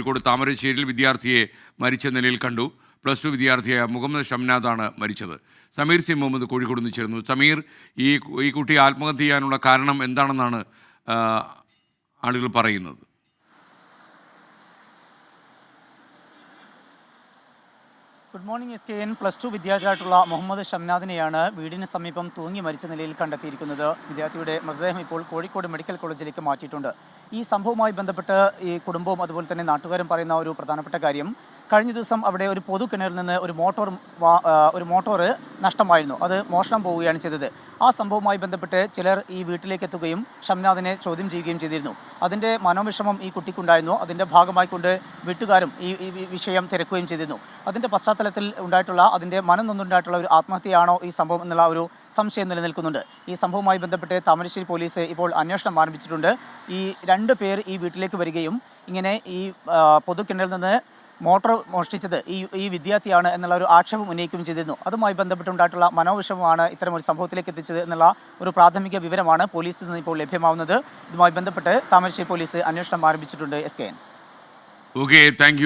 കോഴിക്കോട് താമരശ്ശേരിയിൽ വിദ്യാർത്ഥിയെ മരിച്ച നിലയിൽ കണ്ടു. പ്ലസ് ടു വിദ്യാർത്ഥിയായ മുഹമ്മദ് ഷംനാദാണ് മരിച്ചത്. സമീർ സി മുഹമ്മദ് കോഴിക്കോട് നിന്ന് ചേർന്നു സമീർ ഈ ഈ കുട്ടി ആത്മഹത്യ ചെയ്യാനുള്ള കാരണം എന്താണെന്നാണ് ആളുകൾ പറയുന്നത്? Good morning S K N plus two വിദ്യാർത്ഥിയായിട്ടുള്ള Muhammad ഷംനാദിനെയാണ് വീടിന് സമീപം തൂങ്ങി മരിച്ച നിലയിൽ കണ്ടെത്തിയിരിക്കുന്നത്. വിദ്യാർത്ഥിയുടെ മൃതദേഹം ഇപ്പോൾ കോഴിക്കോട് മെഡിക്കൽ കോളേജിലേക്ക് മാറ്റിയിട്ടുണ്ട്. ഈ സംഭവവുമായി ബന്ധപ്പെട്ട് ഈ കുടുംബവും അതുപോലെ തന്നെ നാട്ടുകാരും പറയുന്ന ഒരു പ്രധാനപ്പെട്ട കാര്യം കഴിഞ്ഞ ദിവസം അവിടെ ഒരു പൊതു കിണറിൽ നിന്ന് ഒരു മോട്ടോർ ഒരു മോട്ടോർ നഷ്ടമായിരുന്നു. അത് മോഷണം പോവുകയാണ് ചെയ്തത്. ആ സംഭവവുമായി ബന്ധപ്പെട്ട് ചിലർ ഈ വീട്ടിലേക്ക് എത്തുകയും ഷംനാഥിനെ ചോദ്യം ചെയ്യുകയും ചെയ്തിരുന്നു. അതിന്റെ മനോവിഷമം ഈ കുട്ടിക്കുണ്ടായിരുന്നു. അതിന്റെ ഭാഗമായിക്കൊണ്ട് വീട്ടുകാരും ഈ വിഷയം തിരക്കുകയും ചെയ്തിരുന്നു. അതിന്റെ പശ്ചാത്തലത്തിൽ ഉണ്ടായിട്ടുള്ള അതിന്റെ മനം നൊന്നുണ്ടായിട്ടുള്ള ഒരു ആത്മഹത്യയാണോ ഈ സംഭവം എന്നുള്ള ഒരു സംശയം നിലനിൽക്കുന്നുണ്ട്. ഈ സംഭവവുമായി ബന്ധപ്പെട്ട് താമരശ്ശേരി പോലീസ് ഇപ്പോൾ അന്വേഷണം ആരംഭിച്ചിട്ടുണ്ട്. ഈ രണ്ട് പേർ ഈ വീട്ടിലേക്ക് വരികയും ഇങ്ങനെ ഈ പൊതുക്കിണറിൽ നിന്ന് മോട്ടോർ മോഷ്ടിച്ചത് ഈ ഈ വിദ്യാർത്ഥിയാണ് എന്നുള്ള ഒരു ആക്ഷേപം ഉന്നയിക്കുകയും ചെയ്തിരുന്നു. അതുമായി ബന്ധപ്പെട്ടുണ്ടായിട്ടുള്ള മനോവിഷമമാണ് ഇത്തരം ഒരു സംഭവത്തിലേക്ക് എത്തിച്ചത് എന്നുള്ള ഒരു പ്രാഥമിക വിവരമാണ് പോലീസിൽ നിന്ന് ഇപ്പോൾ ലഭ്യമാവുന്നത്. ഇതുമായി ബന്ധപ്പെട്ട് താമരശ്ശേരി പോലീസ് അന്വേഷണം ആരംഭിച്ചിട്ടുണ്ട്. S K N. Okay thank